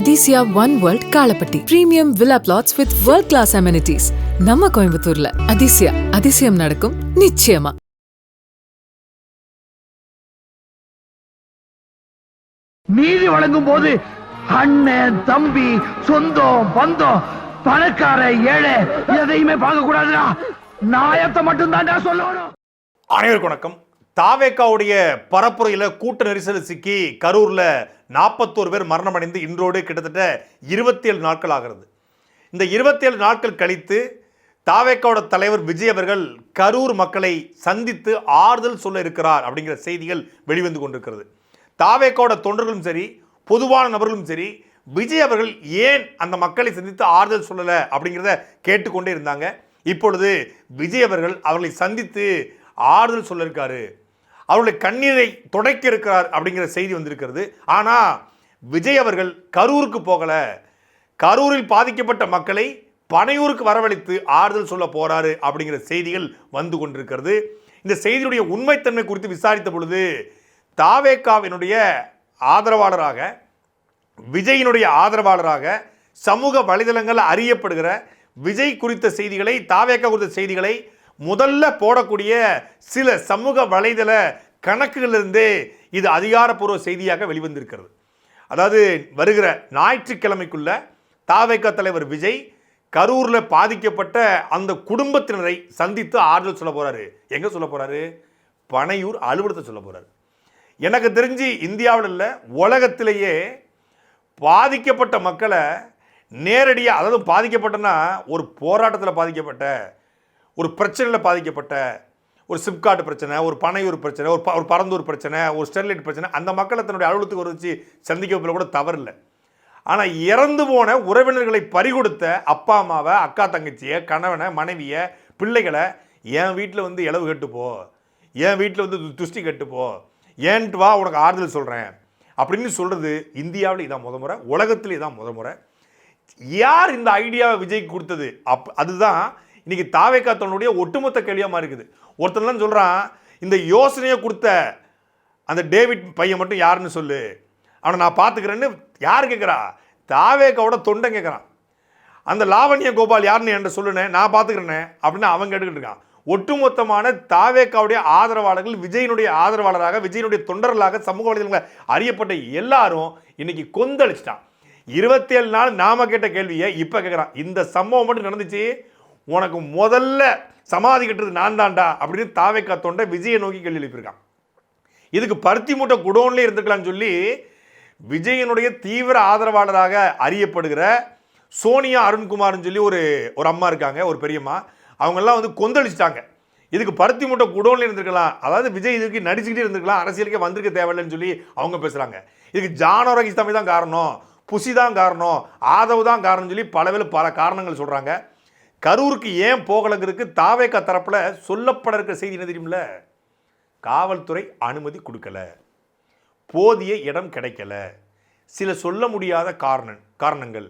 Athisaya one world Kalapatti premium villa plots with world class amenities நம்ம கோயம்புத்தூர்ல அதிசயா அதிசயம் நடக்கும் நிச்சயமா நீதி வழங்கும் போது அண்ணன் தம்பி சொந்தம் பந்தம் பணக்கார ஏழை எதையுமே பார்க்க கூடாதுடா நாயத்தை மட்டும் தான்டா சொல்லணும். அனைவருக்கும் வணக்கம். தாவேக்காவுடைய பரப்புரையில் கூட்ட நெரிசல் சிக்கி கரூரில் நாற்பத்தோரு பேர் மரணமடைந்து இன்றோடு கிட்டத்தட்ட இருபத்தேழு நாட்கள் ஆகிறது. இந்த இருபத்தேழு நாட்கள் கழித்து தாவேக்காவோட தலைவர் விஜய் அவர்கள் கரூர் மக்களை சந்தித்து ஆறுதல் சொல்ல இருக்கிறார் அப்படிங்கிற செய்திகள் வெளிவந்து கொண்டிருக்கிறது. தாவேக்காவோட தொண்டர்களும் சரி பொதுவான நபர்களும் சரி விஜய் அவர்கள் ஏன் அந்த மக்களை சந்தித்து ஆறுதல் சொல்லலை அப்படிங்கிறத கேட்டுக்கொண்டே இருந்தாங்க. இப்பொழுது விஜய் அவர்கள் அவர்களை சந்தித்து ஆறுதல் சொல்லிருக்காரு. அவருடைய கண்ணீரை தொடக்க இருக்கிறார் அப்படிங்கிற செய்தி வந்திருக்கிறது. ஆனால் விஜய் அவர்கள் கரூருக்கு போகலை. கரூரில் பாதிக்கப்பட்ட மக்களை பனையூருக்கு வரவழைத்து ஆறுதல் சொல்ல போகிறாரு அப்படிங்கிற செய்திகள் வந்து கொண்டிருக்கிறது. இந்த செய்தியுடைய உண்மைத்தன்மை குறித்து விசாரித்த பொழுது தாவேக்காவினுடைய ஆதரவாளராக விஜயினுடைய ஆதரவாளராக சமூக வலைதளங்கள் அறியப்படுகிற விஜய் குறித்த செய்திகளை தாவேக்கா குறித்த செய்திகளை முதல்ல போடக்கூடிய சில சமூக வலைதள கணக்குகளிலிருந்தே இது அதிகாரப்பூர்வ செய்தியாக வெளிவந்திருக்கிறது. அதாவது வருகிற ஞாயிற்றுக்கிழமைக்குள்ள தாவைக்க தலைவர் விஜய் கரூரில் பாதிக்கப்பட்ட அந்த குடும்பத்தினரை சந்தித்து ஆறுதல் சொல்ல போகிறாரு எங்கே சொல்ல போகிறாரு பனையூர் அலுவலகத்தை சொல்ல போகிறாரு எனக்கு தெரிஞ்சு இந்தியாவில் இல்லை உலகத்திலேயே பாதிக்கப்பட்ட மக்களை நேரடியாக அதாவது பாதிக்கப்பட்டனா ஒரு போராட்டத்தில் பாதிக்கப்பட்ட ஒரு பிரச்சனையில் பாதிக்கப்பட்ட ஒரு சிப்காட் பிரச்சனை ஒரு பனையூர் பிரச்சனை ஒரு ஒரு பரந்தூர் பிரச்சனை ஒரு ஸ்டெர்லைட் பிரச்சனை அந்த மக்களை தன்னுடைய அலுவலகத்துக்கு ஒரு வச்சு சந்திக்க கூட தவறில்லை. ஆனால் இறந்து போன உறவினர்களை பறிகொடுத்த அப்பா அம்மாவை அக்கா தங்கச்சியை கணவனை மனைவியை பிள்ளைகளை என் வீட்டில் வந்து இளவு கட்டுப்போ என் வீட்டில் வந்து துஷ்டி கட்டுப்போ ஏன்ட்டு வா உனக்கு ஆறுதல் சொல்கிறேன் அப்படின்னு சொல்கிறது இந்தியாவில் இதான் முத முறை உலகத்தில் இதான் முத முறை. யார் இந்த ஐடியாவை விஜய்க்கு கொடுத்தது? அப் அதுதான் இன்னைக்கு தாவேக்கா தன்னுடைய ஒட்டுமொத்த கேள்வியாக இருக்குது ஒருத்தன்லாம் சொல்கிறான் இந்த யோசனையை கொடுத்த அந்த டேவிட் பையன் மட்டும் யாருன்னு சொல்லு. அவனை நான் பார்த்துக்கிறேன்னு யார் கேட்குறா? தாவேக்காவோட தொண்டன் கேட்குறான். அந்த லாவண்ய கோபால் யாருன்னு என்கிட்ட சொல்லுனே நான் பார்த்துக்கிறேனே அப்படின்னு அவன் கேட்டுக்கிட்டு இருக்கான். ஒட்டுமொத்தமான தாவேக்காவுடைய ஆதரவாளர்கள் விஜயனுடைய ஆதரவாளராக விஜயனுடைய தொண்டர்களாக சமூக வலைதளங்களை அறியப்பட்ட எல்லாரும் இன்னைக்கு கொந்தளிச்சிட்டான். இருபத்தேழு நாள் நாம கேட்ட கேள்வியை இப்போ கேட்குறான். இந்த சம்பவம் மட்டும் நடந்துச்சு உனக்கு முதல்ல சமாதி கட்டுறது நான் தாண்டா அப்படின்னு தாவேக்கா தொண்டை விஜயை நோக்கி கேள்வி எழுப்பியிருக்கான். இதுக்கு பருத்தி மூட்டை குடோன்லேயே இருந்துக்கலாம்னு சொல்லி விஜயனுடைய தீவிர ஆதரவாளராக அறியப்படுகிற சோனியா அருண்குமார்னு சொல்லி ஒரு ஒரு அம்மா இருக்காங்க ஒரு பெரியம்மா. அவங்கெல்லாம் வந்து கொந்தளிச்சிட்டாங்க. இதுக்கு பருத்தி மூட்டை குடோன்ல இருந்திருக்கலாம். அதாவது விஜய் இதுக்கு நடிச்சுக்கிட்டே இருந்திருக்கலாம். அரசியலுக்கே வந்திருக்க தேவையில்லைன்னு சொல்லி அவங்க பேசுகிறாங்க இதுக்கு ஜானோரகி தம்பி தான் காரணம் புசி தான் காரணம் ஆதவ் தான் காரணம்னு சொல்லி பல பல காரணங்கள் சொல்கிறாங்க கரூருக்கு ஏன் போகலைங்கிறதுக்கு தாவேக்கா தரப்பில் சொல்லப்பட இருக்கிற செய்தி என்ன தெரியுமில்ல காவல்துறை அனுமதி கொடுக்கல. போதிய இடம் கிடைக்கல. சில சொல்ல முடியாத காரணம் காரணங்கள்.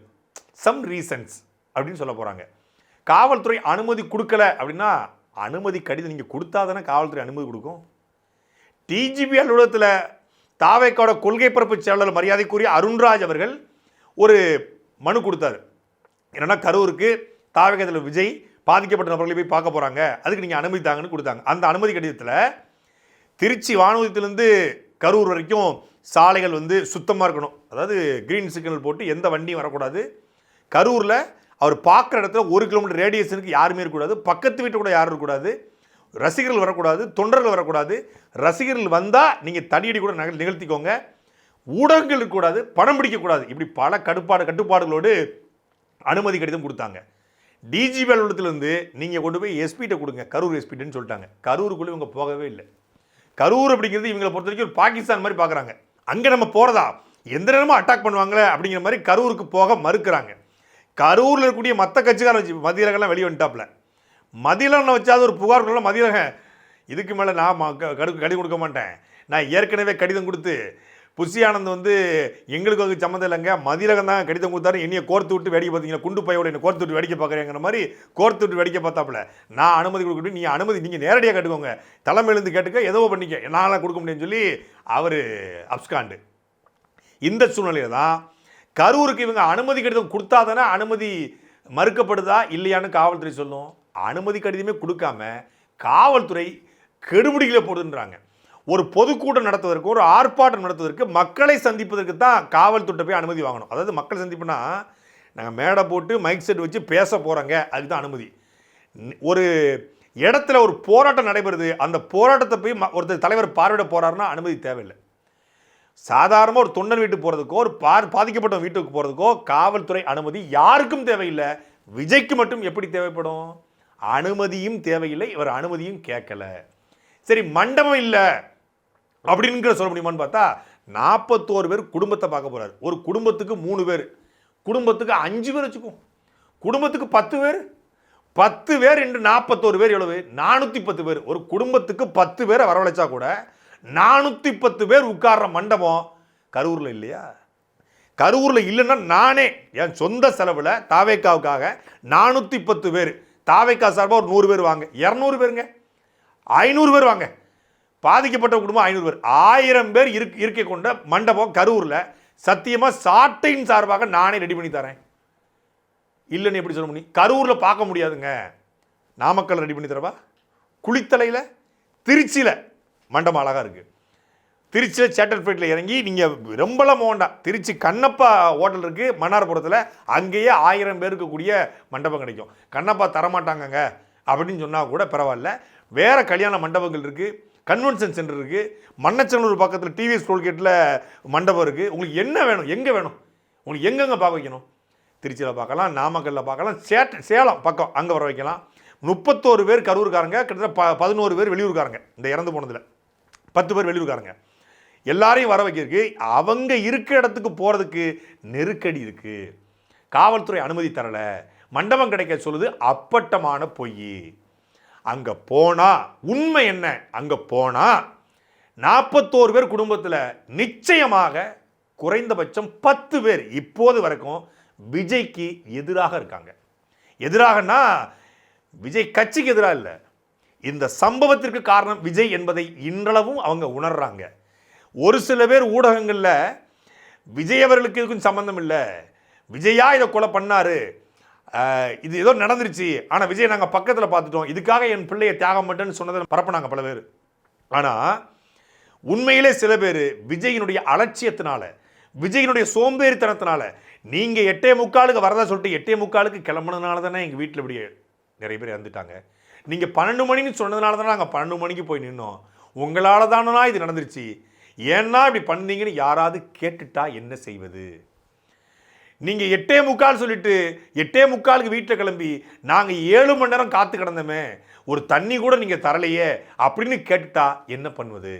சம் ரீசன்ஸ் அப்படின்னு சொல்ல போகிறாங்க காவல்துறை அனுமதி கொடுக்கல அப்படின்னா அனுமதி கடிதம் நீங்கள் கொடுத்தா தானே காவல்துறை அனுமதி கொடுக்கும்? டிஜிபி அலுவலகத்தில் தாவேக்காவோட கொள்கை பரப்பு செயலாளர் மரியாதைக்குரிய அருண்ராஜ் அவர்கள் ஒரு மனு கொடுத்தாரு. என்னன்னா கரூருக்கு தாவகத்தில் விஜய் பாதிக்கப்பட்ட நபர்களை போய் பார்க்க போகிறாங்க அதுக்கு நீங்கள் அனுமதி தாங்கன்னு கொடுத்தாங்க. அந்த அனுமதி கடிதத்தில் திருச்சி வானூர்தியிலேருந்து கரூர் வரைக்கும் சாலைகள் வந்து சுத்தமாக இருக்கணும். அதாவது கிரீன் சிக்னல் போட்டு எந்த வண்டியும் வரக்கூடாது. கரூரில் அவர் பார்க்குற இடத்துல ஒரு கிலோமீட்டர் ரேடியேஷனுக்கு யாருமே இருக்கக்கூடாது. பக்கத்து வீட்டு கூட யாரும் இருக்கக்கூடாது. ரசிகர்கள் வரக்கூடாது. தொண்டர்கள் வரக்கூடாது. ரசிகர்கள் வந்தால் நீங்கள் தடியடி கூட நகல் நிகழ்த்திக்கோங்க. ஊடகங்கள் இருக்கக்கூடாது. பணம் பிடிக்கக்கூடாது. இப்படி பல கடுப்பாடு கட்டுப்பாடுகளோடு அனுமதி கடிதம் கொடுத்தாங்க. டிஜிபி அலுவலகத்திலேருந்து நீங்கள் கொண்டு போய் எஸ்பிகிட்ட கொடுங்க. கரூர் எஸ்பின்னு சொல்லிட்டாங்க. கரூருக்குள்ளே இவங்க போகவே இல்லை. கரூர் அப்படிங்கிறது இவங்களை பொறுத்த வரைக்கும் ஒரு பாகிஸ்தான் மாதிரி பார்க்குறாங்க. அங்கே நம்ம போகிறதா எந்த நேரமும் அட்டாக் பண்ணுவாங்களே அப்படிங்கிற மாதிரி கரூருக்கு போக மறுக்கிறாங்க. கரூரில் இருக்கக்கூடிய மற்ற கட்சிக்காரன் வச்சு மதியழகெல்லாம் வெளியே வந்துட்டாப்புல. மதியழகனை வச்சாது ஒரு புகார் கொடுக்கலாம் மதியழகன் இதுக்கு மேலே நான் ம- க- கடு கடி கொடுக்க மாட்டேன். நான் ஏற்கனவே கடிதம் கொடுத்து புஷியானந்த் வந்து எங்களுக்கு வந்து சம்மந்தம் இல்லைங்க. மதிரகம் தான் கடிதம் கொடுத்தாரு. என்னையை கோர்த்து விட்டு வேடிக்கை பார்த்தீங்கன்னா குண்டு பையோட என்னை கோர்த்து விட்டு வேடிக்கை பார்க்குறேங்கிற மாதிரி கோர்த்து விட்டு வேடிக்கை பார்த்தாப்புல. நான் அனுமதி கொடுக்கட்டும். நீ அனுமதி நீங்கள் நேரடியாக கேட்டுக்கோங்க. தலைமையிலேருந்து கேட்டுக்க ஏதோ பண்ணிக்க. என்னால் கொடுக்க முடியும்னு சொல்லி அவர் அப்ஸ்காண்டு. இந்த சூழ்நிலையில தான் கரூருக்கு இவங்க அனுமதி கடிதம் கொடுத்தா தானே அனுமதி மறுக்கப்படுதா இல்லையான்னு காவல்துறை சொல்லும். அனுமதி கடிதமே கொடுக்காம காவல்துறை கெடுபிடிகளை போடுன்றாங்க ஒரு பொதுக்கூட்டம் நடத்துவதற்கு ஒரு ஆர்ப்பாட்டம் நடத்துவதற்கு மக்களை சந்திப்பதற்கு தான் காவல்துறை போய் அனுமதி வாங்கணும். அதாவது மக்கள் சந்திப்புனா நாங்கள் மேடை போட்டு மைக் செட் வச்சு பேச போகிறோங்க அதுக்கு தான் அனுமதி. ஒரு இடத்துல ஒரு போராட்டம் நடைபெறுது அந்த போராட்டத்தை போய் ம- ஒருத்தர் தலைவர் பார்வையிட போகிறாருன்னா அனுமதி தேவையில்லை. சாதாரணமாக ஒரு தொண்டன் வீட்டுக்கு போகிறதுக்கோ ஒரு பார் பாதிக்கப்பட்ட வீட்டுக்கு போகிறதுக்கோ காவல்துறை அனுமதி யாருக்கும் தேவையில்லை. விஜய்க்கு மட்டும் எப்படி தேவைப்படும்? அனுமதியும் தேவையில்லை. இவர் அனுமதியும் கேட்கல. சரி மண்டபம் இல்லை அப்படிங்கிற சொல்ல முடியுமான்னு பார்த்தா நாற்பத்தோரு பேர் குடும்பத்தை பார்க்க போகிறார் ஒரு குடும்பத்துக்கு மூணு பேர். குடும்பத்துக்கு அஞ்சு பேர் வச்சுக்கும் குடும்பத்துக்கு பத்து பேர். பத்து பேர் என்று நாற்பத்தோரு பேர் எவ்வளவு? நானூற்றி பத்து பேர். ஒரு குடும்பத்துக்கு பத்து பேரை வரவழைச்சா கூட நானூற்றி பத்து பேர் உட்கார்ற மண்டபம் கரூரில் இல்லையா? கரூரில் இல்லைன்னா நானே என் சொந்த செலவில் தாவேக்காவுக்காக நானூற்றி பத்து பேர். தாவேக்கா சார்பாக ஒரு நூறு பேர் வாங்க. இரநூறு பேருங்க. ஐநூறு பேர் வாங்க. பாதிக்கப்பட்ட குடும்பம் ஐநூறு பேர். ஆயிரம் பேர் இருக் இருக்கை கொண்ட மண்டபம் கரூரில். சத்தியமாக சாட்டையின் சார்பாக நானே ரெடி பண்ணி தரேன். இல்லைன்னு எப்படி சொல்ல முடியும்? கரூரில் பார்க்க முடியாதுங்க. நாமக்கல் ரெடி பண்ணி தரவா? குளித்தலையில் திருச்சியில் மண்டபம் அழகாக இருக்குது திருச்சியில் சேட்டர்பேட்டில் இறங்கி நீங்கள் ரொம்பலாம் வேண்டாம். திருச்சி கண்ணப்பா ஹோட்டல் இருக்குது மன்னார்புரத்தில் அங்கேயே ஆயிரம் பேருக்கு கூடிய மண்டபம் கிடைக்கும். கண்ணப்பா தரமாட்டாங்கங்க. அப்படின்னு சொன்னால் கூட பரவாயில்ல. வேறு கல்யாண மண்டபங்கள் இருக்குது கன்வென்ஷன் சென்டர் இருக்குது மன்னச்சனூர் பக்கத்தில் டிவிஎஸ் டோல்கேட்டில் மண்டபம் இருக்குது உங்களுக்கு என்ன வேணும்? எங்கே வேணும்? உங்களுக்கு எங்கெங்கே பார்க்க வைக்கணும்? திருச்சியில் பார்க்கலாம் நாமக்கல்லில் பார்க்கலாம் சேட்ட சேலம் பக்கம் அங்கே வர வைக்கலாம். முப்பத்தோரு பேர் கரூர்காரங்க கிட்டத்தட்ட ப பதினோரு பேர் வெளியூர்காரங்க இந்த இறந்து போனதில். பத்து பேர் வெளியூர்காரங்க. எல்லாரையும் வர வைக்கிறதுக்கு அவங்க இருக்க இடத்துக்கு போகிறதுக்கு நெருக்கடி இருக்குது காவல்துறை அனுமதி தரலை. மண்டபம் கிடைக்க சொல்லுது அப்பட்டமான பொய். அங்கே போனால் உண்மை என்ன? அங்கே போனால் நாற்பத்தோரு பேர் குடும்பத்தில் நிச்சயமாக குறைந்தபட்சம் பத்து பேர் இப்போது வரைக்கும் விஜய்க்கு எதிராக இருக்காங்க. எதிராகனா விஜய் கட்சிக்கு எதிராக இல்லை. இந்த சம்பவத்திற்கு காரணம் விஜய் என்பதை இன்றளவும் அவங்க உணர்றாங்க. ஒரு சில பேர் ஊடகங்களில் விஜய் அவர்களுக்கு இதுக்கும் சம்மந்தம் இல்லை. விஜயா இதை கொலை பண்ணாரு. இது ஏதோ நடந்துருச்சு. ஆனால் விஜய் நாங்கள் பக்கத்தில் பார்த்துட்டோம். இதுக்காக என் பிள்ளையை தியாகம் பண்ணிட்டேன்னு சொன்னதை பரப்புனாங்க பல பேர். ஆனால் உண்மையிலே சில பேர் விஜயினுடைய அலட்சியத்தினால விஜயினுடைய சோம்பேறித்தனத்தினால நீங்கள் எட்டே முக்காலுக்கு வரதா சொல்லிட்டு எட்டே முக்காலுக்கு கிளம்புனதுனால தானே எங்கள் வீட்டில் இப்படி நிறைய பேர் இறந்துட்டாங்க. நீங்கள் பன்னெண்டு மணின்னு சொன்னதுனால தானே நாங்கள் பன்னெண்டு மணிக்கு போய் நின்னோம். உங்களால் தானா இது நடந்துருச்சு. ஏன்னா இப்படி பண்ணீங்கன்னு யாராவது கேட்டுட்டா என்ன செய்வது? நீங்கள் எட்டே முக்கால் சொல்லிட்டு எட்டே முக்காலுக்கு வீட்டில் கிளம்பி நாங்கள் ஏழு மணி நேரம் காத்து கிடந்தோமே ஒரு தண்ணி கூட நீங்கள் தரலையே அப்படின்னு கேட்டுட்டா என்ன பண்ணுவது?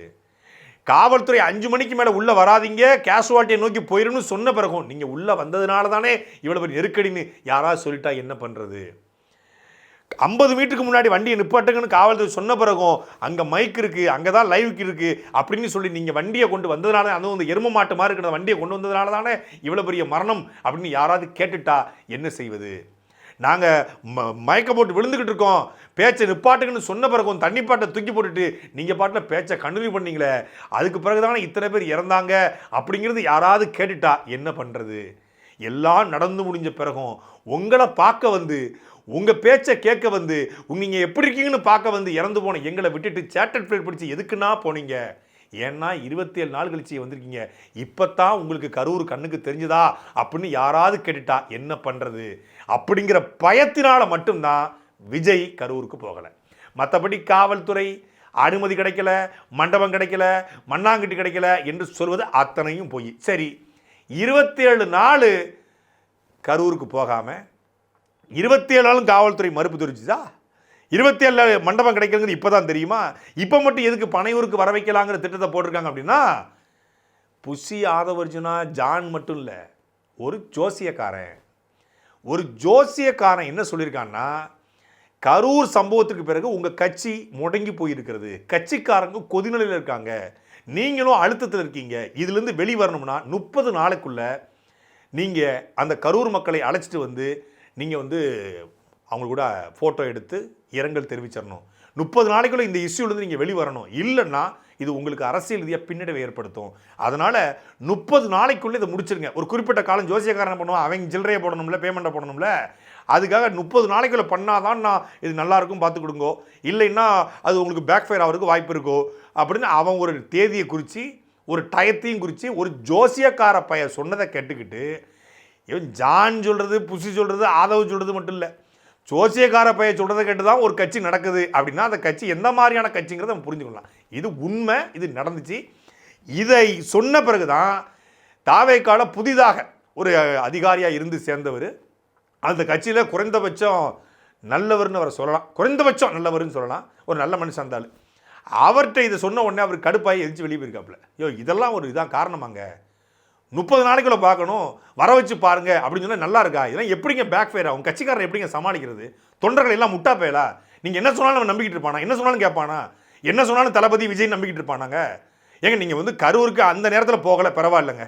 காவல்துறை அஞ்சு மணிக்கு மேலே உள்ளே வராதீங்க கேஷுவாலிட்டியை நோக்கி போயிருன்னு சொன்ன பிறகும் நீங்கள் உள்ளே வந்ததுனால தானே இவ்வளோ பெரிய நெருக்கடின்னு யாராவது சொல்லிட்டா என்ன பண்ணுறது ஐம்பது மீட்டருக்கு முன்னாடி வண்டியை நிப்பாட்டுங்கன்னு காவல்துறை சொன்ன பிறகும் அங்கே மைக் இருக்குது அங்கே தான் லைவ் இருக்குது அப்படின்னு சொல்லி நீங்கள் வண்டியை கொண்டு வந்ததுனால அதுவும் அந்த எரும மாட்டு மாதிரி இருக்கிற வண்டியை கொண்டு வந்ததுனால தானே இவ்வளோ பெரிய மரணம் அப்படின்னு யாராவது கேட்டுட்டா என்ன செய்வது? நாங்கள் ம மயக்க போட்டு விழுந்துக்கிட்டு இருக்கோம். பேச்சை நிப்பாட்டுங்கன்னு சொன்ன பிறகு தண்ணி பாட்டை தூக்கி போட்டுட்டு நீங்கள் பாட்டில் பேச்சை கண்டினியூ பண்ணீங்களே அதுக்கு பிறகு தானே இத்தனை பேர் இறந்தாங்க அப்படிங்கிறது யாராவது கேட்டுட்டா என்ன பண்ணுறது எல்லாம் நடந்து முடிஞ்ச பிறகும் உங்களை பார்க்க வந்து உங்கள் பேச்சை கேட்க வந்து நீங்கள் எப்படி இருக்கீங்கன்னு பார்க்க வந்து இறந்து போன எங்களை விட்டுட்டு சேட்டட் ஃப்ளைட் பிடிச்சி எதுக்குன்னா போனீங்க? ஏன்னா இருபத்தி ஏழு நாள் கழிச்சு வந்திருக்கீங்க. இப்போ தான் உங்களுக்கு கரூர் கண்ணுக்கு தெரிஞ்சுதா? அப்படின்னு யாராவது கேட்டுட்டா என்ன பண்ணுறது அப்படிங்கிற பயத்தினால் மட்டும்தான் விஜய் கரூருக்கு போகலை. மற்றபடி காவல்துறை அனுமதி கிடைக்கல மண்டபம் கிடைக்கல மண்ணாங்கட்டி கிடைக்கல என்று சொல்வது அத்தனையும் போய். சரி இருபத்தேழு நாள் கரூருக்கு போகாமல் இருபத்தி ஏழாலும் காவல்துறை மறுப்பு தெரிவிச்சுதா இருபத்தி ஏழு மண்டபம் கிடைக்கிறது இப்போ தான் தெரியுமா? இப்போ மட்டும் எதுக்கு பனையூருக்கு வர வைக்கலாங்கிற திட்டத்தை போட்டிருக்காங்க அப்படின்னா புஷி ஆதவர்ஜுனா ஜான் மட்டும் இல்லை ஒரு ஜோசியக்காரன். ஒரு ஜோசியக்காரன் என்ன சொல்லியிருக்கான்னா கரூர் சம்பவத்துக்கு பிறகு உங்கள் கட்சி முடங்கி போயிருக்கிறது. கட்சிக்காரங்க கொதிநிலையில் இருக்காங்க. நீங்களும் அழுத்தத்தில் இருக்கீங்க. இதுலேருந்து வெளிவரணும்னா முப்பது நாளுக்குள்ளே நீங்கள் அந்த கரூர் மக்களை அழைச்சிட்டு வந்து நீங்கள் வந்து அவங்க கூட ஃபோட்டோ எடுத்து இரங்கல் தெரிவிச்சிடணும் முப்பது நாளைக்குள்ளே இந்த இஷ்யூலேருந்து நீங்கள் வெளிவரணும் இல்லைன்னா இது உங்களுக்கு அரசியல் ரீதியாக பின்னடைவை ஏற்படுத்தும். அதனால் முப்பது நாளைக்குள்ளே இதை முடிச்சிருங்க. ஒரு குறிப்பிட்ட காலம் ஜோசியக்காரன் பண்ணுவான்? அவங்க சில்லறையை போடணும்ல பேமெண்ட்டை போடணும்ல? அதுக்காக முப்பது நாளைக்குள்ளே பண்ணாதான் நான் இது நல்லாயிருக்கும் பார்த்து கொடுங்கோ. இல்லைன்னா அது உங்களுக்கு பேக் ஃபயர் ஆகிறதுக்கு வாய்ப்பு இருக்கோ? அப்படின்னு அவன் ஒரு தேதியை குறித்து ஒரு டயத்தையும் குறித்து ஒரு ஜோசியக்கார பையன் சொன்னதை கேட்டுக்கிட்டு இவன் ஜான் சொல்கிறது புசி சொல்கிறது ஆதவ் சொல்கிறது மட்டும் இல்லை. சோசியக்கார பைய சொல்கிறத கேட்டு தான் ஒரு கட்சி நடக்குது அப்படின்னா அந்த கட்சி எந்த மாதிரியான கட்சிங்கிறத நம்ம புரிஞ்சுக்கலாம் இது உண்மை இது நடந்துச்சு. இதை சொன்ன பிறகு தான் தாவேக்கால புதிதாக ஒரு அதிகாரியாக இருந்து சேர்ந்தவர். அந்த கட்சியில் குறைந்தபட்சம் நல்லவர்னு அவரை சொல்லலாம். குறைந்தபட்சம் நல்லவர்னு சொல்லலாம். ஒரு நல்ல மனுஷன் இருந்தாலும் அவர்கிட்ட இதை சொன்ன உடனே அவர் கடுப்பாகி எரிச்சு வெளியே போயிருக்காப்புல. ஐயோ இதெல்லாம் ஒரு இதான் காரணமாங்க. முப்பது நாளைக்குள்ள பார்க்கணும். வர வச்சு பாருங்க அப்படின்னு சொன்னால் நல்லா இருக்கா? இதெல்லாம் எப்படிங்க பேக் ஃபயர் ஆகும் கட்சிக்காரரை எப்படிங்க சமாளிக்கிறது? தொண்டர்கள் எல்லாம் முட்டா பயலா? நீங்கள் என்ன சொன்னாலும் அவன் நம்பிக்கிட்டு இருப்பானா? என்ன சொன்னாலும் கேட்பானா? என்ன சொன்னாலும் தளபதி விஜய் நம்பிக்கிட்டு இருப்பானாங்க? ஏங்க நீங்கள் வந்து கரூருக்கு அந்த நேரத்தில் போகலை பரவாயில்லைங்க.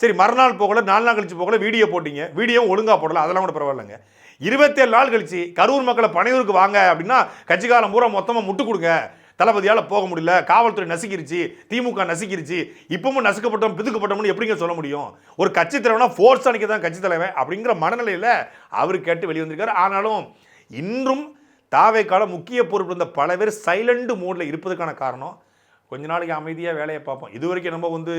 சரி மறுநாள் போகல நாலு நாள் கழிச்சு போகல வீடியோ போட்டீங்க. வீடியோ ஒழுங்காக போடல அதெல்லாம் கூட பரவாயில்லைங்க. இருபத்தேழு நாள் கழிச்சு கரூர் மக்களை பனையூருக்கு வாங்க அப்படின்னா கட்சிக்காரன் பூரா மொத்தமாக முட்டு கொடுங்க. தளபதியால் போக முடியல காவல்துறை நசுக்கிருச்சு திமுக நசுக்கிருச்சு இப்பவும் நசுக்கப்பட்டோம் பிதுக்கப்பட்டோம்னு எப்படிங்க சொல்ல முடியும்? ஒரு கட்சி தலைவனா ஃபோர்ஸ் அணிக்க தான் கட்சி தலைவன் அப்படிங்கிற மனநிலையில் அவர் கேட்டு வெளியே வந்திருக்காரு. ஆனாலும் இன்றும் தாவேக்கால முக்கிய பொறுப்பு இருந்த பல பேர் சைலண்ட் மோடில் இருப்பதற்கான காரணம் கொஞ்ச நாளைக்கு அமைதியாக வேலையை பார்ப்போம். இது வரைக்கும் நம்ம வந்து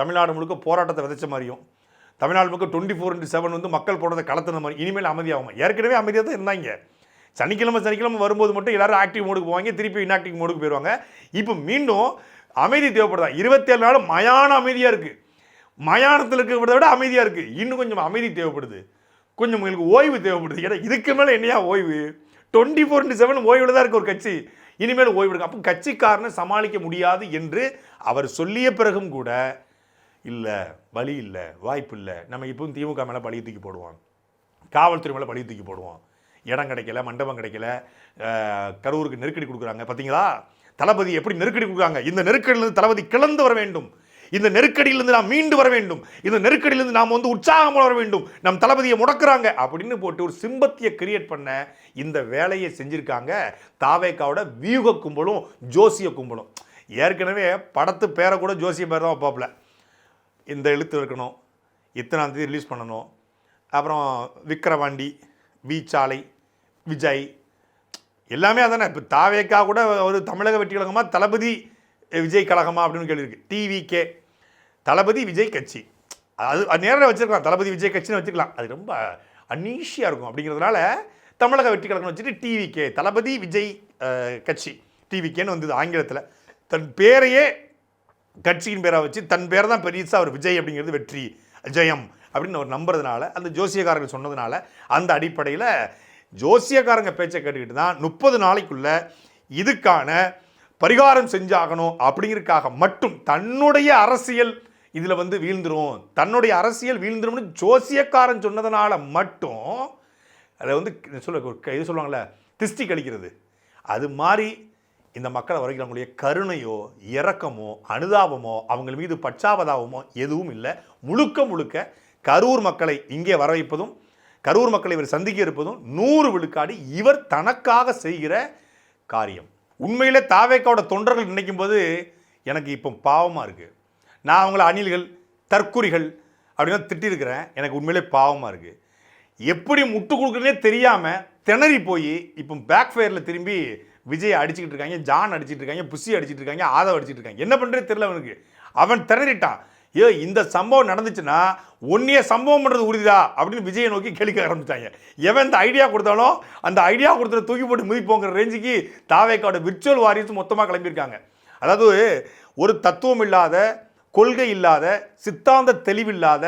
தமிழ்நாடு முழுக்க போராட்டத்தை விதைச்ச மாதிரியும் தமிழ்நாடு முழுக்க டுவெண்ட்டி ஃபோர் இன்ட்டு செவன் வந்து மக்கள் போடுறதை கலத்துன மாதிரி இனிமேல் அமைதியாகும்? ஏற்கனவே அமைதியாக தான் இருந்தாங்க. சனிக்கிழமை சனிக்கிழமை வரும்போது மட்டும் எல்லாரும் ஆக்டிவ் மோடுக்கு போவாங்க. திருப்பி இன்ஆக்டிவ் மோடுக்கு போயிடுவாங்க. இப்போ மீண்டும் அமைதி தேவைப்படுதா? இருபத்தேழு நாள் மயான அமைதியாக இருக்குது மயானத்தில் இருக்கிறத விட அமைதியாக இருக்குது இன்னும் கொஞ்சம் அமைதி தேவைப்படுது. கொஞ்சம் உங்களுக்கு ஓய்வு தேவைப்படுது. ஏன்னா இதுக்கு மேலே என்னையா ஓய்வு? டுவெண்ட்டி ஃபோர் இன்ட்டு செவன் ஓய்வில் தான் இருக்குது ஒரு கட்சி. இனிமேல் ஓய்வு எடுக்கும். அப்போ கட்சிக்காரனை சமாளிக்க முடியாது என்று அவர் சொல்லிய பிறகும் கூட இல்லை வழி இல்லை வாய்ப்பு இல்லை. நம்ம இப்பவும் திமுக மேலே பழிய தூக்கி போடுவோம். காவல்துறை மேலே பழிய தூக்கி போடுவோம். இடம் கிடைக்கல மண்டபம் கிடைக்கல கரூருக்கு நெருக்கடி கொடுக்குறாங்க. பார்த்தீங்களா தளபதி எப்படி நெருக்கடி கொடுக்குறாங்க? இந்த நெருக்கடியிலிருந்து தளபதி கிளந்து வர வேண்டும். இந்த நெருக்கடியிலிருந்து நாம் மீண்டு வர வேண்டும். இந்த நெருக்கடியிலிருந்து நாம் வந்து உற்சாகம் வர வேண்டும். நம் தளபதியை முடக்கிறாங்க. அப்படின்னு போட்டு ஒரு சிம்பத்தியை கிரியேட் பண்ண இந்த வேலையை செஞ்சுருக்காங்க. தாவேக்காவோட வியூக கும்பலும் ஜோசிய கும்பலும். ஏற்கனவே படத்து பேரை கூட ஜோசிய பேர் தான் பார்ப்பல இந்த எழுத்து இருக்கணும் இத்தனாந்தேதி ரிலீஸ் பண்ணணும். அப்புறம் விக்கிரவாண்டி வீச்சாலை விஜய் எல்லாமே அதானே? இப்போ தாவேக்கா கூட ஒரு தமிழக வெற்றி கழகமாக தளபதி விஜய் கழகமா அப்படின்னு கேள்வி இருக்குது டிவிகே தளபதி விஜய் கட்சி. அது அது நேரில் வச்சுருக்கலாம். தளபதி விஜய் கட்சின்னு வச்சுக்கலாம் அது ரொம்ப அன்னீஷியாக இருக்கும். அப்படிங்கிறதுனால தமிழக வெற்றி கழகம்னு வச்சுட்டு டிவிகே தளபதி விஜய் கட்சி. டிவிகேன்னு வந்தது ஆங்கிலத்தில். தன் பேரையே கட்சியின் பேராக வச்சு தன் பேரை தான் பெருசா அவர் விஜய் அப்படிங்கிறது வெற்றி ஜெயம் அப்படின்னு அவர் நம்புறதுனால அந்த ஜோசியக்காரர்கள் சொன்னதுனால அந்த அடிப்படையில் ஜோசியக்காரங்க பேச்சை கேட்டுக்கிட்டு தான் முப்பது நாளைக்குள்ள இதுக்கான பரிகாரம் செஞ்சாகணும் அப்படிங்கிறதுக்காக மட்டும் தன்னுடைய அரசியல் இதில் வந்து வீழ்ந்துடும் தன்னுடைய அரசியல் வீழ்ந்துரும்னு ஜோசியக்காரன் சொன்னதுனால மட்டும் அதை வந்து சொல்ல இது சொல்லுவாங்கள்ல திஷ்டி கழிக்கிறது. அது மாதிரி இந்த மக்களை வரைக்கும் அவங்களுடைய கருணையோ இரக்கமோ அனுதாபமோ அவங்க மீது பச்சாபதாபமோ எதுவும் இல்லை. முழுக்க முழுக்க கரூர் மக்களை இங்கே வர வைப்பதும் கரூர் மக்களை இவர் சந்திக்க இருப்பதும் நூறு விழுக்காடு இவர் தனக்காக செய்கிற காரியம். உண்மையில் தாவேக்காவோட தொண்டர்கள் நினைக்கும் போது எனக்கு இப்போ பாவமாக இருக்குது நான் அவங்கள அணில்கள் தற்குறிகள் அப்படின்னு திட்டிருக்கிறேன். எனக்கு உண்மையிலே பாவமாக இருக்குது எப்படி முட்டு கொடுக்குறதே தெரியாமல் திணறி போய் இப்போ பேக் ஃபயரில் திரும்பி விஜய் அடிச்சுக்கிட்டு இருக்காங்க ஜான் அடிச்சுட்டு இருக்காங்க புஷி அடிச்சுட்டு இருக்காங்க ஆதவ் அடிச்சிட்டு இருக்காங்க. என்ன பண்ணுறது தெரியல அவனுக்கு. அவன் திணறிட்டான். ஏ இந்த சம்பவம் நடந்துச்சுன்னா ஒன்றிய சம்பவம் பண்ணுறது உறுதிதா அப்படின்னு விஜயை நோக்கி கேள்விக்க ஆரம்பித்தாங்க எவன் இந்த ஐடியா கொடுத்தாலும் அந்த ஐடியா கொடுத்துட்டு தூக்கி போட்டு மிதிப்போங்கிற ரேஞ்சுக்கு தாவேக்காவோட விர்ச்சுவல் வாரிஸ் மொத்தமாக கிளம்பியிருக்காங்க. அதாவது ஒரு தத்துவம் இல்லாத கொள்கை இல்லாத சித்தாந்த தெளிவில்லாத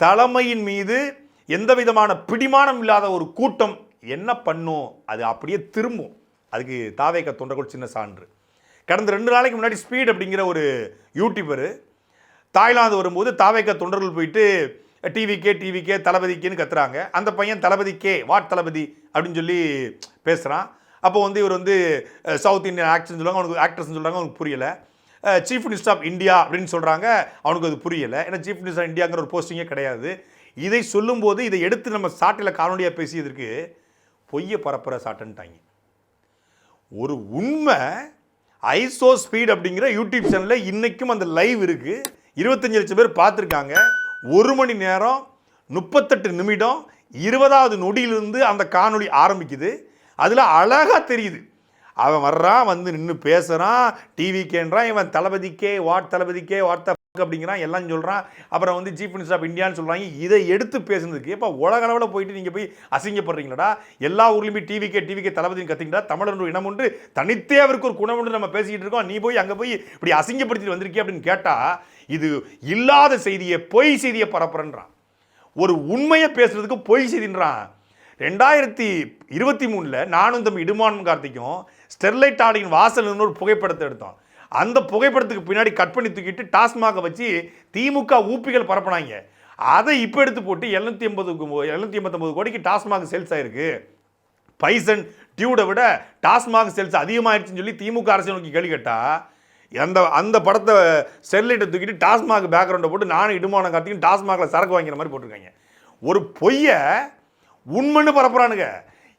தலைமையின் மீது எந்த விதமான பிடிமானம் இல்லாத ஒரு கூட்டம் என்ன பண்ணும்? அது அப்படியே திரும்பும். அதுக்கு தாவேக்க தொண்டர்கள் சின்ன சான்று. கடந்த ரெண்டு நாளைக்கு முன்னாடி ஸ்பீட் அப்படிங்கிற ஒரு யூடியூபரு தாய்லாந்து வரும்போது தாவேக்க தொண்டர்கள் போயிட்டு டிவிக்கே டிவிக்கே தளபதிக்கேன்னு கத்துறாங்க. அந்த பையன் தளபதிக்கே வாட் தளபதி? அப்படின்னு சொல்லி பேசுகிறான் அப்போ வந்து இவர் வந்து சவுத் இந்தியன் ஆக்டர்னு சொல்லுவாங்க அவனுக்கு ஆக்டர்ஸ்னு சொல்கிறாங்க அவனுக்கு புரியலை. சீஃப் மினிஸ்டர் ஆஃப் இந்தியா அப்படின்னு சொல்கிறாங்க அவனுக்கு அது புரியலை. ஏன்னா சீஃப் மினிஸ்டர் இந்தியாங்கிற ஒரு போஸ்டிங்கே கிடையாது. இதை சொல்லும்போது இதை எடுத்து நம்ம சாட்டில் காணொலியாக பேசியதற்கு பொய்யை பரப்புற சாட்டுன்ட்டாங்க. ஒரு உண்மை ஐசோ ஸ்பீட் அப்படிங்கிற யூடியூப் சேனலில் இன்றைக்கும் அந்த லைவ் இருக்குது இருபத்தஞ்சு லட்சம் பேர் பார்த்துருக்காங்க. ஒரு மணி நேரம் முப்பத்தெட்டு நிமிடம் இருபதாவது நொடியிலிருந்து அந்த காணொளி ஆரம்பிக்குது. அதில் அழகாக தெரியுது. அவன் வர்றான் வந்து நின்று பேசுகிறான் டிவிக்கேன்றான் இவன் தளபதிக்கே வாட் தளபதிக்கே வாட் த அப்படிங்கிறான் எல்லாம் சொல்கிறான் அப்புறம் வந்து சீஃப் மினிஸ்டர் ஆஃப் இந்தியான்னு சொல்கிறாங்க இதை எடுத்து பேசுனதுக்கு இப்போ உலக அளவில் போயிட்டு நீங்கள் போய் அசிங்கப்படுறீங்களடா? எல்லா ஊர்லேயுமே டிவிக்கே டிவிக்கே தளபதினு கத்திங்கடா தமிழர் ஒரு இனம் உண்டு. தனித்தே அவருக்கு ஒரு குணம் ஒன்று நம்ம பேசிக்கிட்டு இருக்கோம். நீ போய் அங்கே போய் இப்படி அசிங்கப்படுத்திட்டு வந்திருக்கே அப்படின்னு கேட்டால் இது இல்லாத செய்தியை பொய் செய்தியை பரப்புறன்றான். ஒரு உண்மையை பேசுறதுக்கு பொய் செய்தின்றான். ரெண்டாயிரத்தி இருபத்தி மூணில் நானும் தம்பி இடுமான் கார்த்திக்கும் ஸ்டெர்லைட் ஆலையின் வாசல் ஒரு புகைப்படத்தை எடுத்தோம். அந்த புகைப்படத்துக்கு பின்னாடி கட் பண்ணி தூக்கிட்டு டாஸ்மாக வச்சு திமுக ஊப்பிகள் பரப்புனாங்க. அதை இப்போ எடுத்து போட்டு எழுநூத்தி எண்பது எழுநூத்தி எண்பத்தொம்பது கோடிக்கு டாஸ்மாக சேல்ஸ் ஆயிருக்கு. பைசன் டியூடை விட டாஸ்மாக் சேல்ஸ் அதிகமாயிருச்சுன்னு சொல்லி திமுக அரசு நோக்கி கேள்வி கேட்டால் அந்த அந்த படத்தை ஸ்டெர்லைட்டை தூக்கிட்டு டாஸ்மாக் பேக்ரவுண்டை போட்டு நானும் இடுமான கார்த்திக்கும் டாஸ்மாகில் சரக்கு வாங்கிற மாதிரி போட்டிருக்காங்க. ஒரு பொய்யை உண்மைன்னு பரப்புறானுங்க.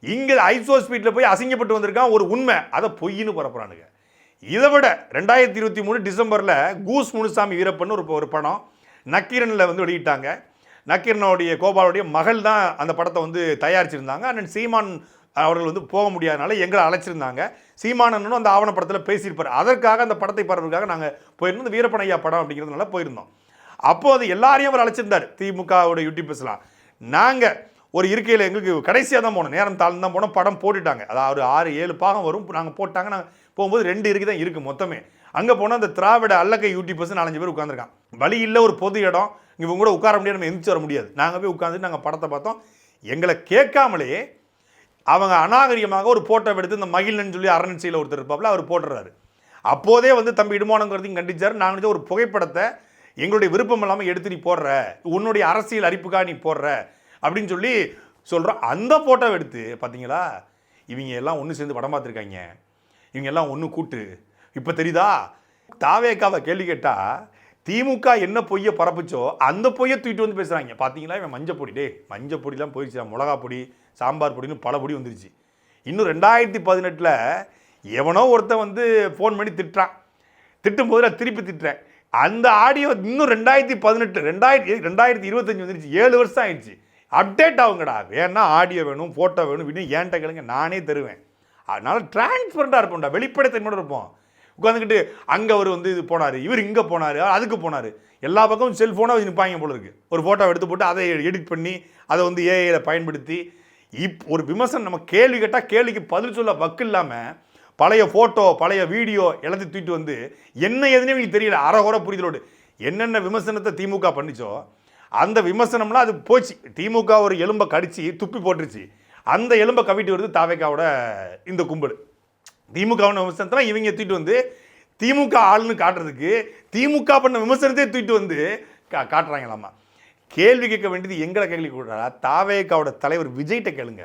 இங்கே ஐசோ ஸ்பீட்டில் போய் அசிங்கப்பட்டு வந்திருக்கான் ஒரு உண்மை. அதை பொய்ன்னு பரப்புறானுங்க. இதை விட ரெண்டாயிரத்தி இருபத்தி மூணு டிசம்பரில் கூஸ் முனுசாமி வீரப்பன் ஒரு ஒரு படம் நக்கீரனில் வந்து வெளியிட்டாங்க. நக்கீரனுடைய கோபாலுடைய மகள் தான் அந்த படத்தை வந்து தயாரிச்சிருந்தாங்க. அண்ட் சீமான் அவர்கள் வந்து போக முடியாதனால எங்களை அழைச்சிருந்தாங்க. சீமானனும் அந்த ஆவணப்படத்தில் பேசியிருப்பார். அதற்காக அந்த படத்தை பரப்புறதுக்காக நாங்கள் போயிருந்தோம். இந்த படம் அப்படிங்கிறதுனால போயிருந்தோம். அப்போது அது எல்லாரையும் அவர் அழைச்சிருந்தார். திமுகவோட யூடியூபர்ஸ்லாம் நாங்கள் ஒரு இருக்கையில் எங்களுக்கு கடைசியாக தான் போனோம். நேரம் தாழ்ந்து தான் போனோம். படம் போட்டுட்டாங்க. அதாவது ஆறு ஏழு பாகம் வரும். நாங்கள் போட்டாங்க. நாங்கள் போகும்போது ரெண்டு இருக்கு தான் இருக்குது மொத்தமே. அங்கே போனால் அந்த திராவிட அல்லக்கை யூடியூபர்ஸ் நாலஞ்சு பேர் உட்காந்துருக்கான் வழி இல்லை ஒரு பொது இடம். இவங்க கூட உட்கார முடியாது. நம்ம எந்திரிச்சு வர முடியாது. நாங்கள் போய் உட்காந்து நாங்கள் படத்தை பார்த்தோம். எங்களை கேட்காமலேயே அவங்க அநாகரிகமாக ஒரு போட்டோ எடுத்து இந்த மகிழ்னு சொல்லி அரண்சையில் ஒருத்தர் இருப்பாப்புல அவர் போட்டுறாரு. அப்போதே வந்து தம்பி இடுமானங்கிறதையும் கண்டிச்சார். நாங்கள் ஒரு புகைப்படத்தை எங்களுடைய விருப்பம் இல்லாமல் எடுத்து நீ போடுற உன்னுடைய அரசியல் அரிப்புக்காக நீ போடுற அப்படின்னு சொல்லி சொல்கிறோம் அந்த போட்டோவை எடுத்து பார்த்தீங்களா இவங்க எல்லாம் ஒன்று சேர்ந்து படம் பார்த்துருக்காங்க. இவங்க எல்லாம் ஒன்று கூட்டு. இப்போ தெரியுதா? தாவேக்காவை கேள்வி கேட்டால் திமுக என்ன பொய்யை பரப்புச்சோ அந்த பொய்யை தூக்கிட்டு வந்து பேசுகிறாங்க பார்த்தீங்களா இவன் மஞ்சள் பொடி. டே மஞ்சள் பொடிலாம் போயிடுச்சு மிளகா பொடி சாம்பார் பொடின்னு பல பொடி வந்துருச்சு. இன்னும் ரெண்டாயிரத்தி பதினெட்டில் எவனோ ஒருத்தன் வந்து ஃபோன் பண்ணி திட்டுறான். திட்டும் போது நான் திருப்பி திட்டுறேன். அந்த ஆடியோ இன்னும் ரெண்டாயிரத்தி பதினெட்டு ரெண்டாயிரத்தி ரெண்டாயிரத்தி இருபத்தஞ்சி வந்துருச்சு. ஏழு வருஷம் ஆயிடுச்சு. அப்டேட் ஆகுங்கடா. வேணா ஆடியோ வேணும் ஃபோட்டோ வேணும் இன்னும் ஏன்ட்ட கேளுங்க. நானே தருவேன். அதனால் டிரான்ஸ்பரண்ட்டாக இருப்போம்டா. வெளிப்படைத்தன்மையோடு இருப்போம். உட்காந்துக்கிட்டு அங்கே அவர் வந்து இது போனார் இவர் இங்கே போனார் அதுக்கு போனார். எல்லா பக்கமும் செல்ஃபோனை வச்சு நிற்பாங்க போல இருக்குது ஒரு ஃபோட்டோ எடுத்து போட்டு அதை எடிட் பண்ணி அதை வந்து ஏஐயில் பயன்படுத்தி இப் ஒரு விமர்சனம் நம்ம கேள்வி கேட்டால் கேள்விக்கு பதில் சொல்ல வக்கு இல்லாமல் பழைய ஃபோட்டோ பழைய வீடியோ எல்லாத்தையும் தூக்கிட்டு வந்து என்ன எதுனே எனக்கு தெரியல. அறகுற புரிதலோடு. என்னென்ன விமர்சனத்தை திமுக பண்ணிச்சோ அந்த விமர்சனம்லாம் அது போச்சு. திமுக ஒரு எலும்பை கடிச்சு துப்பி போட்டுருச்சு. அந்த எலும்பை கவிட்டு வருது தாவேக்காவோட இந்த கும்பல். திமுகவின விமர்சனத்தெல்லாம் இவங்க தூக்கிட்டு வந்து திமுக ஆளுன்னு காட்டுறதுக்கு திமுக பண்ண விமர்சனத்தையே தூக்கிட்டு வந்து கா காட்டுறாங்களாமா? கேள்வி கேட்க வேண்டியது எங்களை கேள்வி கூடாதா தாவேக்காவோட தலைவர் விஜய்கிட்ட கேளுங்க.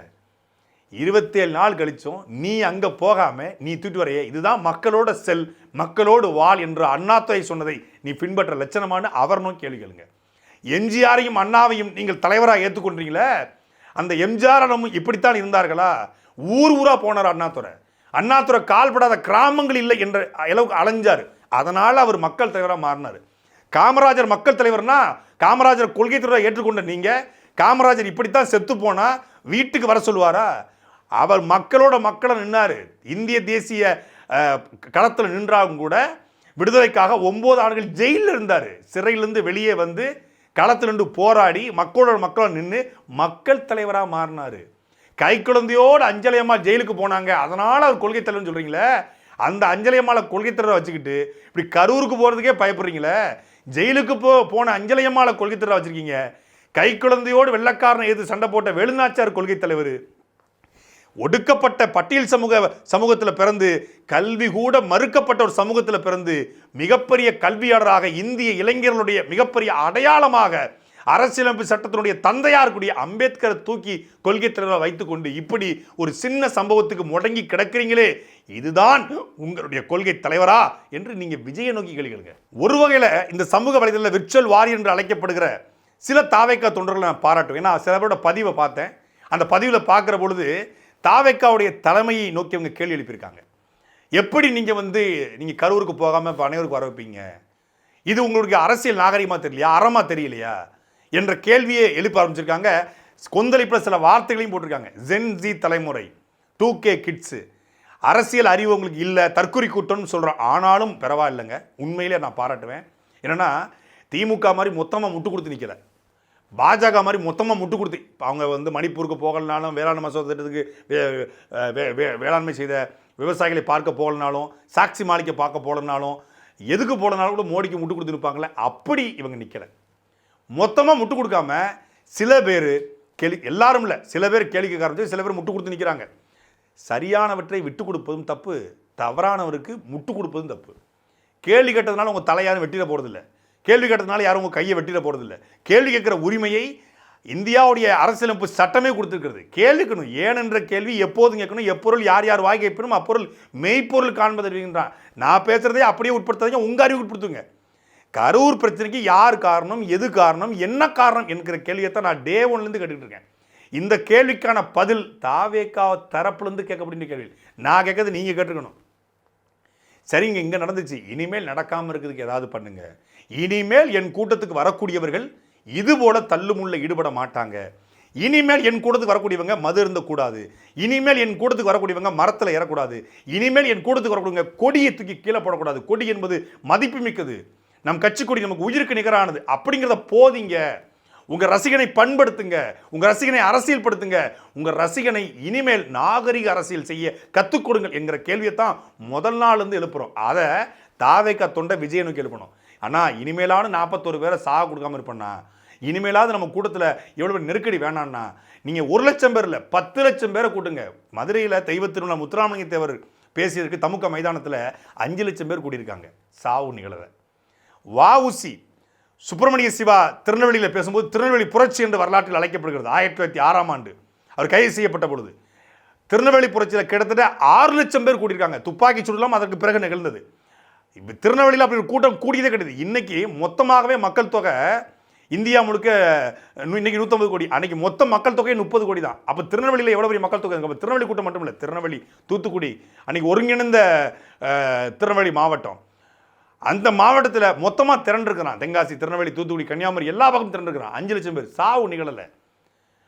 இருபத்தேழு நாள் கழிச்சும் நீ அங்கே போகாமல் நீ தூக்கிட்டு வரையே. இதுதான் மக்களோட செல் மக்களோடு வாழ் என்று அண்ணாத்துறை சொன்னதை நீ பின்பற்ற லட்சணமானு அவர்னும் கேள்வி கேளுங்க. எம்ஜிஆரையும் அண்ணாவையும் நீங்கள் தலைவராக ஏற்றுக்கொண்டீங்களே அந்த எம்ஜிஆர் இப்படித்தான் இருந்தார்களா? ஊர் ஊராக போனார் அண்ணாத்துறை அண்ணாதுரை கால்படாத கிராமங்கள் இல்லை என்ற அளவுக்கு அலைஞ்சார். அதனால் அவர் மக்கள் தலைவராக மாறினார். காமராஜர் மக்கள் தலைவர்னா காமராஜர் கொள்கை தலைவராக ஏற்றுக்கொண்ட நீங்கள் காமராஜர் இப்படித்தான் செத்து போனால் வீட்டுக்கு வர சொல்லுவாரா? அவர் மக்களோட மக்களை நின்னார். இந்திய தேசிய களத்தில் நின்றாலும் கூட விடுதலைக்காக ஒம்பது ஆண்டுகள் ஜெயிலில் இருந்தார். சிறையிலேருந்து வெளியே வந்து களத்தில் நின்று போராடி மக்களோட மக்களாக நின்று மக்கள் தலைவராக மாறினார். கை குழந்தையோடு அஞ்சலி அம்மா ஜெயிலுக்கு போனாங்க. அதனால் அவர் கொள்கை தலைவர்னு சொல்கிறீங்களே அந்த அஞ்சலி அம்மாவை கொள்கை தலைவரை வச்சுக்கிட்டு இப்படி கரூருக்கு போகிறதுக்கே பயப்படுறீங்களே? ஜெயிலுக்கு போ போன அஞ்சலி அம்மாவை கொள்கை தலைவரை வச்சுருக்கீங்க. கை குழந்தையோடு வெள்ளக்காரனை எதிர்த்து சண்டை போட்ட வேலுநாச்சார் கொள்கை தலைவர். ஒடுக்கப்பட்ட பட்டியல் சமூக சமூகத்தில் பிறந்து கல்வி கூட மறுக்கப்பட்ட ஒரு சமூகத்தில் பிறந்து மிகப்பெரிய கல்வியாளராக இந்திய இளைஞர்களுடைய மிகப்பெரிய அடையாளமாக அரசியலமைப்பு சட்டத்தினுடைய தந்தையாக இருக்கக்கூடிய அம்பேத்கரை தூக்கி கொள்கை தலைவராக வைத்துக்கொண்டு இப்படி ஒரு சின்ன சம்பவத்துக்கு முடங்கி கிடக்கிறீங்களே இதுதான் உங்களுடைய கொள்கை தலைவரா என்று நீங்கள் விஜய நோக்கி கேளுங்க ஒரு வகையில் இந்த சமூக வலைதளத்தில் விர்ச்சுவல் வாரி என்று அழைக்கப்படுகிற சில தாவைக்கா தொண்டர்களை நான் பாராட்டுவேன் ஏன்னா சில பேரோட பதிவை பார்த்தேன். அந்த பதிவில் பார்க்குற பொழுது தாவைக்காவுடைய தலைமையை நோக்கி அவங்க கேள்வி எழுப்பியிருக்காங்க. எப்படி நீங்கள் வந்து நீங்கள் கரூருக்கு போகாமல் இப்போ அனைவருக்கு வர வைப்பீங்க? இது உங்களுக்கு அரசியல் நாகரிகமாக தெரியலையா? அறமாக தெரியலையா? என்ற கேள்வியை எழுப்ப ஆரம்பிச்சிருக்காங்க. கொந்தளிப்பில் சில வார்த்தைகளையும் போட்டிருக்காங்க. ஜென் ஜி தலைமுறை டூ கே கிட்ஸு அரசியல் அறிவு உங்களுக்கு இல்லை தற்குறி கூட்டம்னு சொல்கிறோம் ஆனாலும் பரவாயில்லைங்க. உண்மையிலே நான் பாராட்டுவேன். என்னென்னா திமுக மாதிரி மொத்தமாக முட்டு கொடுத்து நிற்கல பாஜக மாதிரி மொத்தமாக முட்டு கொடுத்து இப்போ அவங்க வந்து மணிப்பூருக்கு போகலனாலும் வேளாண் மசோதா திட்டத்துக்கு வே- வே- வேளாண்மை செய்த விவசாயிகளை பார்க்க போகலனாலும் சாட்சி மாளிகை பார்க்க போகலனாலும் எதுக்கு போகலனாலும் கூட மோடிக்கு முட்டு கொடுத்துருப்பாங்களே அப்படி இவங்க நிற்கல மொத்தமாக முட்டு கொடுக்காம சில பேர் கேள்வி எல்லாரும் இல்லை சில பேர் கேளிக்க காரணம் சில பேர் முட்டு கொடுத்து நிற்கிறாங்க சரியானவற்றை விட்டு கொடுப்பதும் தப்பு தவறானவருக்கு முட்டு கொடுப்பதும் தப்பு. கேள்வி கேட்டதுனால உங்கள் தலையாரும் வெட்டிட போகிறதில்ல கேள்வி கேட்டதுனால யாரும் உங்கள் கையை வெட்டிட போகிறதில்ல கேள்வி கேட்குற உரிமையை இந்தியாவுடைய அரசியலமைப்பு சட்டமே கொடுத்துருக்கிறது. கேள்விக்கணும். ஏனென்ற கேள்வி எப்போதும் கேட்கணும். எப்பொருள் யார் யார் வாய் கேட்பணும் அப்பொருள் மெய்ப்பொருள் காண்பது நான் பேசுகிறதே அப்படியே உட்படுத்தாதீங்க உங்கள் அறிவு உட்படுத்துங்க. கரூர் பிரச்சனைக்கு யார் காரணம் எது காரணம் என்ன காரணம் என்கிற கேள்வியை தான் நான் டே ஒன்லேருந்து கேட்டுக்கிட்டு இருக்கேன். இந்த கேள்விக்கான பதில் தாவேக்கா தரப்புலேருந்து கேட்கப்பட்ட கேள்வி. நான் கேட்கறது நீங்கள் கேட்டுக்கணும். சரிங்க இங்கே நடந்துச்சு. இனிமேல் நடக்காமல் இருக்கிறதுக்கு ஏதாவது பண்ணுங்க. இனிமேல் என் கூட்டத்துக்கு வரக்கூடியவர்கள் இது போல தள்ளுமுள்ள ஈடுபட மாட்டாங்க. இனிமேல் என் கூட்டத்துக்கு வரக்கூடியவங்க மது இருந்தக்கூடாது இனிமேல் என் கூட்டத்துக்கு வரக்கூடியவங்க மரத்தில் ஏறக்கூடாது. இனிமேல் என் கூட்டத்துக்கு வரக்கூடியவங்க கொடியை தூக்கி கீழே போடக்கூடாது. கொடி என்பது மதிப்புமிக்கது நம் கட்சி கொடி நமக்கு உயிருக்கு நிகரானது. அப்படிங்கிறத போதிங்க. உங்கள் ரசிகனை பண்படுத்துங்க. உங்கள் ரசிகனை அரசியல்படுத்துங்க. உங்கள் ரசிகனை இனிமேல் நாகரிக அரசியல் செய்ய கற்றுக் கொடுங்கள் என்கிற கேள்வியை தான் முதல் நாள்லேருந்து எழுப்புகிறோம் எழுப்புறோம். அதை தாவேக்கா தொண்டை விஜய் நோக்கி எழுப்பணும். அண்ணா இனிமேலான நாற்பத்தோரு பேரை சாக கொடுக்காம இருப்பண்ணா. இனிமேலாவது நம்ம கூட்டத்தில் எவ்வளோ நெருக்கடி வேணாம்னா நீங்கள் ஒரு லட்சம் பேர் இல்லை பத்து லட்சம் பேரை கூட்டுங்க. மதுரையில் தெய்வ திருமண முத்துராமலிங்க தேவர் பேசியதற்கு தமுக மைதானத்தில் அஞ்சு லட்சம் பேர் கூடியிருக்காங்க. சாவு நிகழலை. வஉசி சுப்பிரமணிய சிவா திருநெல்வேலியில் பேசும்போது திருநெல்வேலி புரட்சி என்று வரலாற்றில் அழைக்கப்படுகிறது. ஆயிரத்தி தொள்ளாயிரத்தி ஆறாம் ஆண்டு அவர் கைது செய்யப்பட்ட பொழுது. திருநெல்வேலி புரட்சியில் கிட்டத்தட்ட ஆறு லட்சம் பேர் கூடியிருக்காங்க. துப்பாக்கி சுடலாம் அதற்கு பிறகு நிகழ்ந்தது. இப்போ திருநெல்வேலியில் அப்படி ஒரு கூட்டம் கூடியதே கிடையாது. இன்றைக்கி மொத்தமாகவே மக்கள் தொகை இந்தியா முழுக்க நூ- இன்னைக்கு நூற்றம்பது கோடி அன்றைக்கி மொத்த மக்கள் தொகை முப்பது கோடி தான். அப்போ திருநெல்வேலியில் எவ்வளோ பெரிய மக்கள் தொகை இருக்கு? திருநெல்வேலி கூட்டம் மட்டும் இல்லை திருநெல்வேலி தூத்துக்குடி அன்றைக்கி ஒருங்கிணைந்த திருநெல்வேலி மாவட்டம். அந்த மாவட்டத்தில் மொத்தமாக திரண்டிருக்கிறான். தென்காசி திருநெல்வேலி தூத்துக்குடி கன்னியாகுமரி எல்லா பக்கம் திரண்டிருக்கிறான். அஞ்சு லட்சம் பேர். சாவு நிகழலை.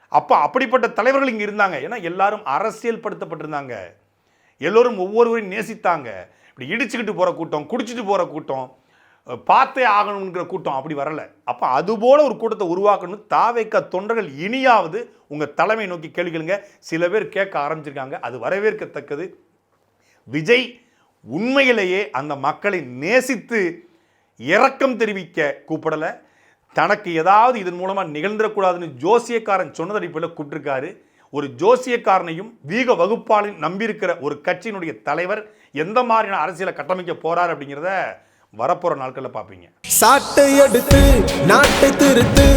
அப்போ அப்படிப்பட்ட தலைவர்கள் இங்கே இருந்தாங்க. ஏன்னா எல்லாரும் அரசியல்படுத்தப்பட்டிருந்தாங்க. எல்லோரும் ஒவ்வொருவரையும் நேசித்தாங்க. இப்படி இடிச்சுக்கிட்டு போகிற கூட்டம் குடிச்சிட்டு போகிற கூட்டம் பார்த்தே ஆகணுங்கிற கூட்டம் அப்படி வரல. அப்போ அதுபோல் ஒரு கூட்டத்தை உருவாக்கணும் தாவேக்க தொண்டர்கள் இனியாவது உங்கள் தலைமை நோக்கி கேள்விகளுங்க சில பேர் கேட்க ஆரம்பிச்சிருக்காங்க. அது வரவேற்கத்தக்கது. விஜய் உண்மையிலேயே அந்த மக்களை நேசித்து இரக்கம் தெரிவிக்க கூப்பிடலை. தனக்கு ஏதாவது இதன் மூலமாக நிகழ்ந்துடக்கூடாதுன்னு ஜோசியக்காரன் சொன்னது அடிப்படையில் கூப்பிட்டுருக்காரு. ஒரு ஜோசியக்காரனையும் வீக வகுப்பாளையும் நம்பியிருக்கிற ஒரு கட்சியினுடைய தலைவர் எந்த மாதிரியான அரசியலை கட்டமைக்க போறார் அப்படிங்கிறத வரப்போகிற நாட்களில் பார்ப்பீங்க. சாட்டை எடுத்து நாட்டை திருத்து.